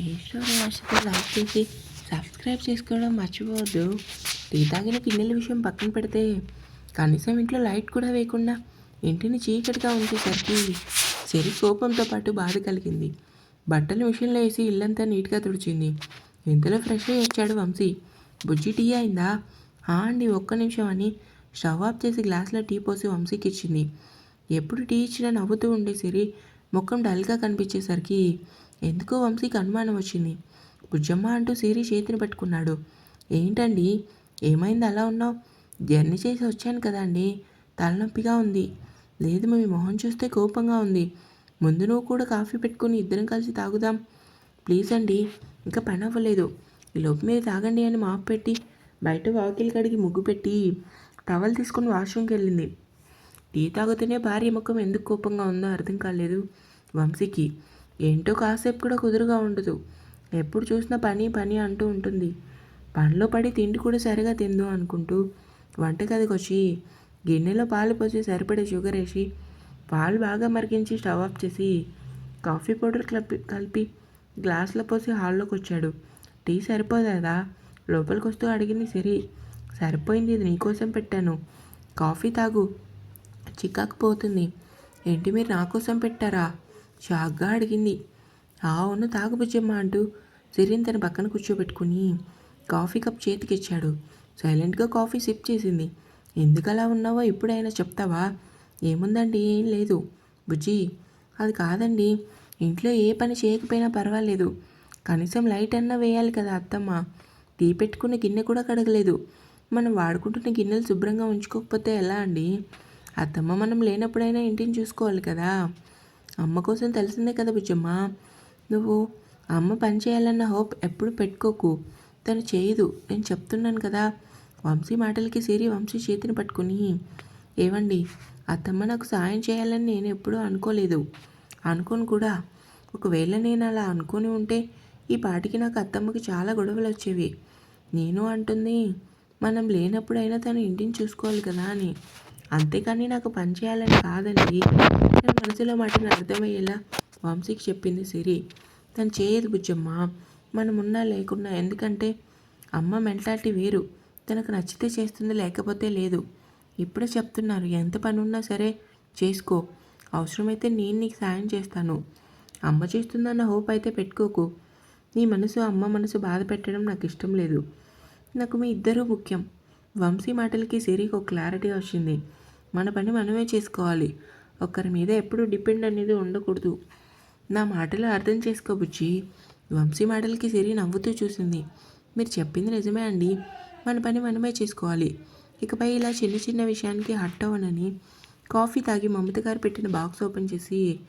ఏ story like చేసి subscribe చేసుకోవడం మర్చిపోవద్దు. టీ తాగిన గిన్నెల విషయం పక్కన పెడితే కనీసం ఇంట్లో లైట్ కూడా వేయకుండా ఇంటిని చీకటిగా ఉంచేసరికి చెరి కోపంతో పాటు బాధ కలిగింది. బట్టలు మిషన్లో వేసి ఇల్లంతా నీట్గా తుడిచింది. ఇంతలో ఫ్రెష్ అయ్యి వచ్చాడు వంశీ. బుజ్జి టీ అయిందా? హా అండి ఒక్క నిమిషం అని స్టవ్ ఆఫ్ చేసి గ్లాస్లో టీ పోసి వంశీకి ఇచ్చింది. ఎప్పుడు టీ ఇచ్చినా నవ్వుతూ ఉండే సిరి ముఖం డల్గా కనిపించేసరికి ఎందుకో వంశీకి అనుమానం వచ్చింది. బుజ్జమ్మ అంటూ సిరి చేతిని పట్టుకున్నాడు. ఏంటండి? ఏమైంది? అలా ఉన్నావు? జర్నీ చేసి వచ్చాను కదా అండి. తలనొప్పిగా ఉంది. లేదు మీ మొహం చూస్తే కోపంగా ఉంది. ముందు నువ్వు కూడా కాఫీ పెట్టుకుని ఇద్దరం కలిసి తాగుదాం. ప్లీజ్ అండి ఇంకా పని అవ్వలేదు. ఈలోపు మీరు తాగండి అని మాపు పెట్టి బయట వాకిలి కడిగి ముగ్గు పెట్టి టవల్ తీసుకుని వాష్రూమ్కి వెళ్ళింది. టీ తాగుతూనే భార్య ముఖం ఎందుకు కోపంగా ఉందో అర్థం కాలేదు వంశీకి. ఏంటో కాసేపు కూడా కుదురుగా ఉండదు. ఎప్పుడు చూసినా పని పని అంటూ ఉంటుంది. పనిలో పడి తిండి కూడా సరిగా తిందు అనుకుంటూ వంటగదికి వచ్చి గిన్నెలో పాలు పోసి సరిపడే షుగర్ వేసి పాలు బాగా మరిగించి స్టవ్ ఆఫ్ చేసి కాఫీ పౌడర్ కలిపి కలిపి గ్లాసులో పోసి హాల్లోకి వచ్చాడు. టీ సరిపోదా లోపలికి వస్తూ అడిగింది సిరి. సరిపోయింది ఇది నీకోసం పెట్టాను. కాఫీ తాగు. చికాకు పోతుంది. ఏంటి మీరు నా కోసం పెట్టారా? షాక్గా అడిగింది. అవును తాగుబుజ్జమ్మ అంటూ సిరిన్ తన పక్కన కూర్చోబెట్టుకుని కాఫీ కప్ చేతికిచ్చాడు. సైలెంట్గా కాఫీ సిప్ చేసింది. ఎందుకు అలా ఉన్నావో ఇప్పుడైనా చెప్తావా? ఏముందండి? ఏం లేదు. బుజ్జి అది కాదండి. ఇంట్లో ఏ పని చేయకపోయినా పర్వాలేదు. కనీసం లైట్ అన్నా వేయాలి కదా అత్తమ్మ. టీ పెట్టుకున్న గిన్నె కూడా కడగలేదు. మనం వాడుకుంటున్న గిన్నెలు శుభ్రంగా ఉంచుకోకపోతే ఎలా అండి? అత్తమ్మ మనం లేనప్పుడైనా ఇంటిని చూసుకోవాలి కదా. అమ్మ కోసం తెలిసిందే కదా బుజ్జమ్మ నువ్వు అమ్మ పని చేయాలన్న హోప్ ఎప్పుడు పెట్టుకోకు. తను చేయదు. నేను చెప్తున్నాను కదా. వంశీ మాటలకి సిరి వంశీ చేతిని పట్టుకుని ఏవండి అత్తమ్మ నాకు సాయం చేయాలని నేను ఎప్పుడూ అనుకోలేదు. అనుకోను కూడా. ఒకవేళ నేను అలా అనుకుని ఉంటే ఈ పాటికి నాకు అత్తమ్మకి చాలా గొడవలు వచ్చేవి. నేను అంటుంది మనం లేనప్పుడైనా తను ఇంటిని చూసుకోవాలి కదా అని. అంతేకాని నాకు పని చేయాలని కాదండి. మనసులో మాటను అర్థమయ్యేలా వంశీకి చెప్పింది సిరి. తను చేయదు బుజ్జమ్మ. మనం ఉన్నా లేకున్నా ఎందుకంటే అమ్మ మెంటాలిటీ వేరు. తనకు నచ్చితే చేస్తుంది లేకపోతే లేదు. ఇప్పుడే చెప్తున్నారు ఎంత పని ఉన్నా సరే చేసుకో. అవసరమైతే నేను నీకు సాయం చేస్తాను. అమ్మ చేస్తుందన్న హోప్ అయితే పెట్టుకోకు. నీ మనసు అమ్మ మనసు బాధ పెట్టడం నాకు ఇష్టం లేదు. నాకు మీ ఇద్దరూ ముఖ్యం. వంశీ మాటలకి సిరికి ఒక క్లారిటీ వచ్చింది. మన పని మనమే చేసుకోవాలి. ఒకరి మీద ఎప్పుడు డిపెండ్ అనేది ఉండకూడదు. నా మాటలు అర్థం చేసుకోబుచ్చి వంశీ మాటలకి సిరి నవ్వుతూ చూసింది. మీరు చెప్పింది నిజమే అండి. మన పని మనమే చేసుకోవాలి. ఇకపై ఇలా చిన్న చిన్న విషయానికి హట్ అవ్వనని కాఫీ తాగి మమత గారు పెట్టిన బాక్స్ ఓపెన్ చేసి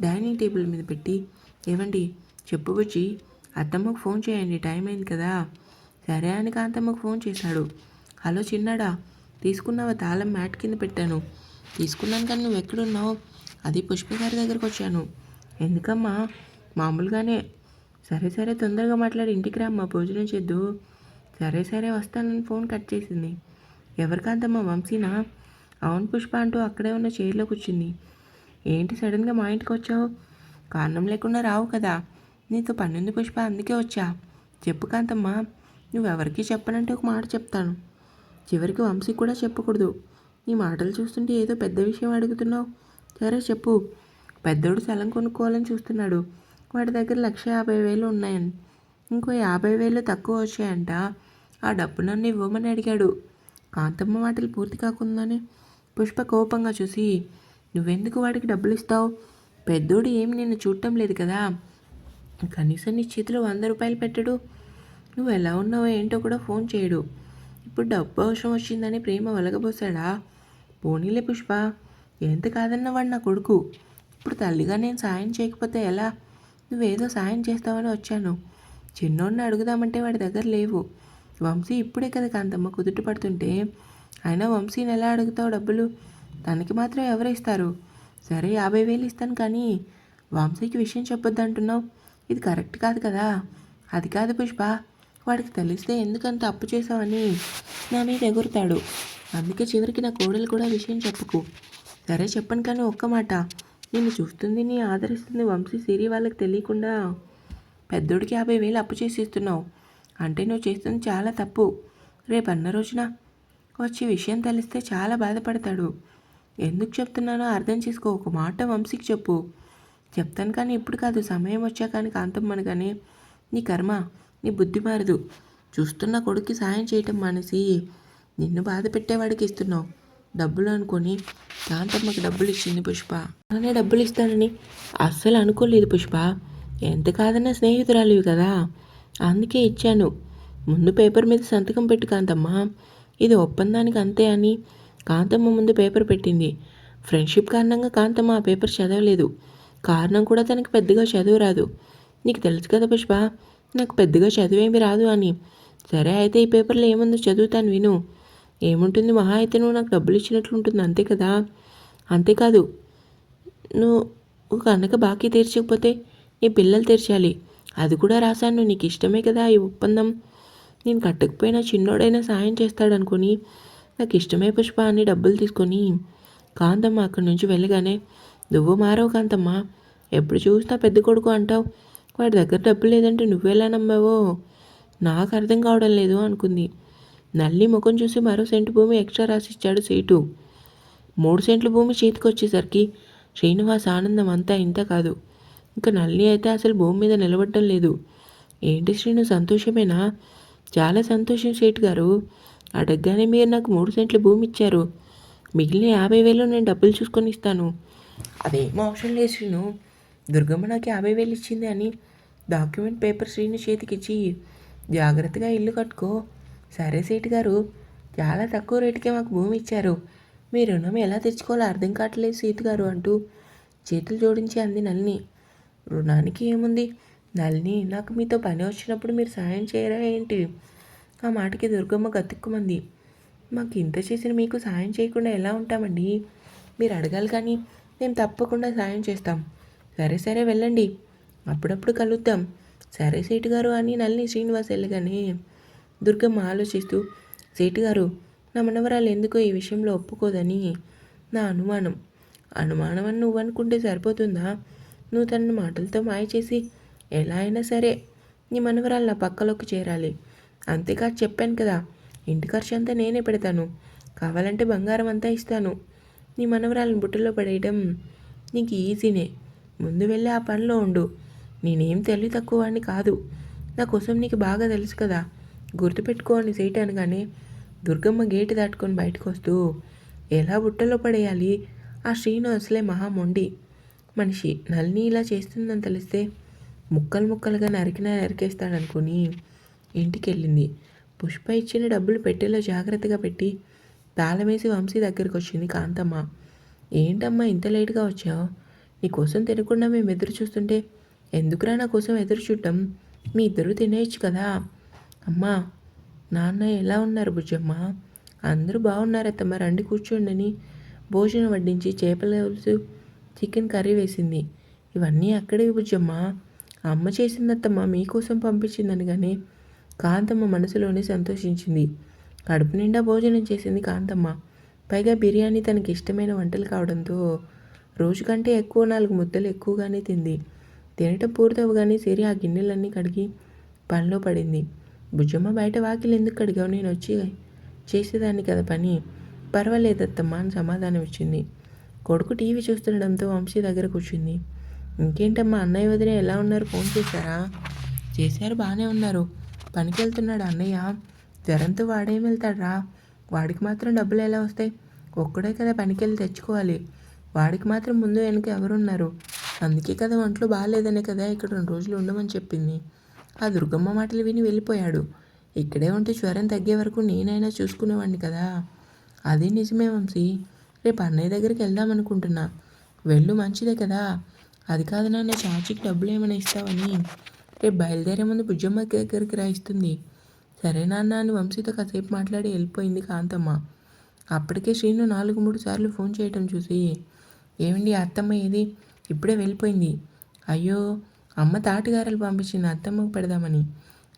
డైనింగ్ టేబుల్ మీద పెట్టి ఏవండి చెప్పు బుజ్జి. అత్తమ్మకు ఫోన్ చేయండి టైం అయింది కదా. సరే అని కాంతమ్మకు ఫోన్ చేశాడు. హలో చిన్నాడా తీసుకున్నావా తాళం మ్యాట్ కింద పెట్టాను. తీసుకున్నాను కానీ నువ్వు ఎక్కడున్నావు? అది పుష్ప గారి దగ్గరకు వచ్చాను. ఎందుకమ్మా? మామూలుగానే. సరే సరే తొందరగా మాట్లాడి. ఇంటికి రామ్మా భోజనం చేద్దు. సరే సరే వస్తానని ఫోన్ కట్ చేసింది. ఎవరికాంతమ్మా వంశీనా? అవును పుష్ప అంటూ అక్కడే ఉన్న చైర్లో కూర్చుంది. ఏంటి సడన్గా మా ఇంటికి వచ్చావు? కారణం లేకుండా రావు కదా. నీతో పన్నెండు పుష్ప అందుకే వచ్చా. చెప్పు కాంతమ్మా నువ్వెవరికీ చెప్పనంటే ఒక మాట చెప్తాను. చివరికి వంశీ కూడా చెప్పకూడదు. నీ మాటలు చూస్తుంటే ఏదో పెద్ద విషయం అడుగుతున్నావు. సరే చెప్పు. పెద్దోడు స్థలం కొనుక్కోవాలని చూస్తున్నాడు. వాడి దగ్గర లక్ష యాభై వేలు ఉన్నాయని. ఇంకో యాభై వేలు తక్కువ వచ్చాయంట. ఆ డబ్బు నన్ను ఇవ్వమని అడిగాడు. కాంతమ్మ మాటలు పూర్తి కాకుండానే పుష్ప కోపంగా చూసి నువ్వెందుకు వాడికి డబ్బులు ఇస్తావు? పెద్దోడు ఏమి నిన్ను చూడటం లేదు కదా. కనీసం నీ చేతిలో వంద రూపాయలు పెట్టడు. నువ్వు ఎలా ఉన్నావో ఏంటో కూడా ఫోన్ చేయడు. ఇప్పుడు డబ్బు అవసరం వచ్చిందని ప్రేమ వెలగబోసాడా? పోనీలే పుష్ప ఎంత కాదన్నవాడు నా కొడుకు. ఇప్పుడు తల్లిగా నేను సాయం చేయకపోతే ఎలా? నువ్వేదో సాయం చేస్తావని వచ్చాను. చిన్నోడిని అడుగుదామంటే వాడి దగ్గర లేవు. వంశీ ఇప్పుడే కదా కాంతమ్మ కుదుట పడుతుంటే అయినా వంశీని ఎలా అడుగుతావు డబ్బులు? తనకి మాత్రం ఎవరు ఇస్తారు? సరే యాభై వేలు ఇస్తాను కానీ వంశీకి విషయం చెప్పొద్దు అంటున్నావు. ఇది కరెక్ట్ కాదు కదా? అది కాదు పుష్ప వాడికి తెలిస్తే ఎందుకంత అప్పు చేసావని నా మీద ఎగురుతాడు. అందుకే చివరికి నా కోడలు కూడా విషయం చెప్పుకు. సరే చెప్పను కానీ ఒక్క మాట. నిన్ను చూస్తుంది నీ ఆదరిస్తుంది వంశీ సిరి వాళ్ళకి తెలియకుండా పెద్దోడికి యాభై వేలు అప్పు చేసి ఇస్తున్నావు అంటే నువ్వు చేస్తుంది చాలా తప్పు. రేపు అన్న రోజున వచ్చి విషయం తెలిస్తే చాలా బాధపడతాడు. ఎందుకు చెప్తున్నానో అర్థం చేసుకో ఒక మాట వంశీకి చెప్పు. చెప్తాను కానీ ఇప్పుడు కాదు సమయం వచ్చా కానీ కాంతమ్మను కానీ నీ కర్మ నీ బుద్ధి మారదు. చూస్తున్న కొడుక్కి సాయం చేయటం మానేసి నిన్ను బాధ పెట్టేవాడికి ఇస్తున్నావు. డబ్బులు అనుకొని కాంతమ్మకి డబ్బులు ఇచ్చింది పుష్ప. అలానే డబ్బులు ఇస్తానని అస్సలు అనుకోలేదు పుష్ప. ఎంత కాదన్నా స్నేహితురాలివి కదా. అందుకే ఇచ్చాను. ముందు పేపర్ మీద సంతకం పెట్టు కాంతమ్మ. ఇది ఒప్పందానికి అంతే అని కాంతమ్మ ముందు పేపర్ పెట్టింది. ఫ్రెండ్షిప్ కారణంగా కాంతమ్మ ఆ పేపర్ చదవలేదు. కారణం కూడా తనకి పెద్దగా చదువు రాదు. నీకు తెలుసు కదా పుష్ప నాకు పెద్దగా చదువేమి రాదు అని. సరే అయితే ఈ పేపర్లో ఏముందో చదువుతాను విను. ఏముంటుంది? మహా అయితే నువ్వు నాకు డబ్బులు ఇచ్చినట్లు ఉంటుంది. అంతే కదా? అంతేకాదు నువ్వు కనుక బాకీ తీర్చకపోతే నీ పిల్లలు తీర్చాలి. అది కూడా రాశాను. నీకు ఇష్టమే కదా ఈ ఒప్పందం. నేను కట్టకపోయినా చిన్నోడైనా సాయం చేస్తాడనుకొని నాకు ఇష్టమే పుష్ప అని డబ్బులు తీసుకొని కాంతమ్మ అక్కడి నుంచి వెళ్ళగానే నువ్వు మారవు కాంతమ్మ. ఎప్పుడు చూసినా పెద్ద కొడుకు అంటావు. వాడి దగ్గర డబ్బు లేదంటే నువ్వెలా నమ్మావో? నాకు అర్థం కావడం లేదు అనుకుంది. నల్లి ముఖం చూసి మరో సెంటు భూమి ఎక్స్ట్రా రాసిచ్చాడు సీటు. మూడు సెంట్ల భూమి చేతికి వచ్చేసరికి శ్రీనివాస్ ఆనందం అంతా ఇంత కాదు. ఇంకా నల్లి అయితే అసలు భూమి మీద నిలబడటం లేదు. ఏంటి శ్రీను సంతోషమేనా? చాలా సంతోషం సేటు గారు. అడగగానే మీరు నాకు మూడు సెంట్ల భూమి ఇచ్చారు. మిగిలిన యాభై వేలు నేను డబ్బులు చూసుకొని ఇస్తాను. అదేమో అవసరం లేదు శ్రీను. దుర్గమ్మ నాకు యాభై వేలు ఇచ్చింది అని డాక్యుమెంట్ పేపర్ శ్రీను చేతికిచ్చి జాగ్రత్తగా ఇల్లు కట్టుకో. సరే సీటు గారు చాలా తక్కువ రేటుకే మాకు భూమి ఇచ్చారు. మీ రుణం ఎలా తెచ్చుకోవాలో అర్థం కావట్లేదు సీత గారు అంటూ చేతులు జోడించి అంది నల్ని రుణానికి ఏముంది? నల్ని నాకు మీతో పని వచ్చినప్పుడు మీరు సాయం చేయరా ఏంటి? ఆ మాటకి దుర్గమ్మ గతుక్కుమంది. మాకు ఇంత చేసిన మీకు సాయం చేయకుండా ఎలా ఉంటామండి? మీరు అడగాలి కానీ మేము తప్పకుండా సాయం చేస్తాం. సరే సరే వెళ్ళండి. అప్పుడప్పుడు కలుద్దాం. సరే సీటు గారు అని నల్ని శ్రీనివాస్ వెళ్ళగానే దుర్గమ్మ ఆలోచిస్తూ సేటుగారు నా మనవరాలు ఎందుకో ఈ విషయంలో ఒప్పుకోదని నా అనుమానం. అనుమానం అని నువ్వు అనుకుంటే సరిపోతుందా? నువ్వు తనను మాటలతో మాయ చేసి ఎలా అయినా సరే నీ మనవరాలు నా పక్కలోకి చేరాలి. అంతేకాదు చెప్పాను కదా ఇంటి ఖర్చు అంతా నేనే పెడతాను. కావాలంటే బంగారం అంతా ఇస్తాను. నీ మనవరాలను బుట్టలో పడేయడం నీకు ఈజీనే. ముందు వెళ్ళి ఆ పనిలో ఉండు. నేనేం తెలివి తక్కువ వాడిని కాదు. నా కోసం నీకు బాగా తెలుసు కదా. గుర్తుపెట్టుకోండి అని అనగానే దుర్గమ్మ గేటు దాటుకొని బయటకు వస్తూ ఎలా బుట్టలో పడేయాలి? ఆ శ్రీను అసలే మహా మనిషి నల్ని ఇలా చేస్తుందని తెలిస్తే ముక్కలు ముక్కలుగా నరికినా నరికేస్తాడనుకుని ఇంటికి వెళ్ళింది పుష్ప ఇచ్చిన డబ్బులు పెట్టెలో జాగ్రత్తగా పెట్టి తాళమేసి వంశీ దగ్గరికి వచ్చింది కాంతమ్మ. ఏంటమ్మా ఇంత లేట్గా వచ్చావు? నీకోసం తినకుండా మేము ఎదురు చూస్తుంటే ఎందుకురా నా కోసం ఎదురు చూడటం మీ ఇద్దరు తినేయచ్చు కదా. అమ్మా నాన్న ఎలా ఉన్నారు బుజ్జమ్మ? అందరూ బాగున్నారు అత్తమ్మ రండి కూర్చోండి భోజనం వడ్డించి చేపల పులుసు చికెన్ కర్రీ వేసింది. ఇవన్నీ అక్కడే బుజ్జమ్మ. అమ్మ చేసిందత్తమ్మ మీకోసం పంపించిందని కానీ కాంతమ్మ మనసులోనే సంతోషించింది. కడుపు నిండా భోజనం చేసింది కాంతమ్మ. పైగా బిర్యానీ తనకి ఇష్టమైన వంటలు కావడంతో రోజు కంటే ఎక్కువ నాలుగు ముద్దలు ఎక్కువగానే తింది. తినటం పూర్తవగానే సిరి ఆ గిన్నెలన్నీ కడిగి పనిలో పడింది. బుజ్జమ్మ బయట వాకిలు ఎందుకు కడిగావు నేను వచ్చి చేసేదాన్ని కదా పని. పర్వాలేదత్తమ్మా అని సమాధానం ఇచ్చింది. కొడుకు టీవీ చూస్తుండడంతో వంశీ దగ్గర కూర్చుంది. ఇంకేంటమ్మా అన్నయ్య వదిన ఎలా ఉన్నారు? ఫోన్ చేశారా? చేశారు బాగానే ఉన్నారు. పనికి వెళ్తున్నాడు అన్నయ్య. జ్వరంతో వాడేం వెళ్తాడ్రా వాడికి మాత్రం డబ్బులు ఎలా వస్తాయి? ఒక్కడే కదా పనికి వెళ్ళి తెచ్చుకోవాలి. వాడికి మాత్రం ముందు వెనక ఎవరున్నారు? అందుకే కదా ఒంట్లో బాగాలేదనే కదా ఇక్కడ రెండు రోజులు ఉండమని చెప్పింది. ఆ దుర్గమ్మ మాటలు విని వెళ్ళిపోయాడు. ఇక్కడే ఉంటే జ్వరం తగ్గే వరకు నేనైనా చూసుకునేవాడిని కదా? అది నిజమే వంశీ. రేపు అన్నయ్య దగ్గరికి వెళ్దాం అనుకుంటున్నా. వెళ్ళు మంచిదే కదా. అది కాదు నాన్న చార్జీకి డబ్బులు ఏమైనా ఇస్తావని. రేపు బయలుదేరే ముందు బుజ్జమ్మ దగ్గరికి రాయిస్తుంది సరే నాన్న అని వంశీతో కాసేపు మాట్లాడి వెళ్ళిపోయింది కాంతమ్మ. అప్పటికే శ్రీను నాలుగు మూడు సార్లు ఫోన్ చేయటం చూసి ఏమండి అత్తమ్మ ఏది? ఇప్పుడే వెళ్ళిపోయింది. అయ్యో అమ్మ తాటిగారలు పంపించింది అత్తమ్మకు పెడదామని.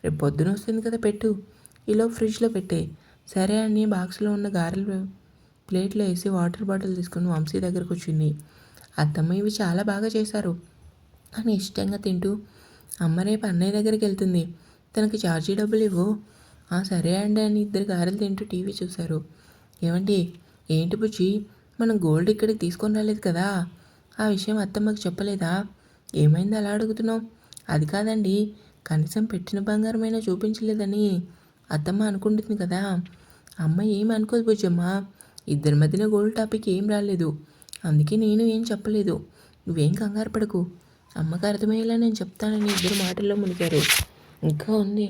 రేపు పొద్దున వస్తుంది కదా పెట్టు. ఈలో ఫ్రిడ్జ్లో పెట్టే. సరే అని బాక్స్లో ఉన్న గారెలు ప్లేట్లో వేసి వాటర్ బాటిల్ తీసుకుని వంశీ దగ్గరకు వచ్చింది. అత్తమ్మ ఇవి చాలా బాగా చేశారు. అని ఇష్టంగా తింటూ అమ్మ రేపు అన్నయ్య దగ్గరికి వెళ్తుంది. తనకి ఛార్జీ డబ్బులు ఇవ్వు. "ఆ, సరే అండి అని ఇద్దరు గారెలు తింటూ టీవీ చూశారు. ఏమండి ఏంటి బుజ్జి? మనం గోల్డ్ ఇక్కడికి తీసుకొని రాలేదు కదా. ఆ విషయం అత్తమ్మకి చెప్పలేదా? ఏమైంది అలా అడుగుతున్నావు? అది కాదండి కనీసం పెట్టిన బంగారమైనా చూపించలేదని అత్తమ్మ అనుకుంటుంది కదా. అమ్మ ఏం అనుకోదు బుజ్జమ్మ ఇద్దరి మధ్యన గోల్డ్ టాపిక్ ఏం రాలేదు. అందుకే నేను ఏం చెప్పలేదు. నువ్వేం కంగారు పడకు. అమ్మకు అర్థమయ్యేలా నేను చెప్తానని ఇద్దరు మాటల్లో మునిగారు. ఇంకా ఉంది.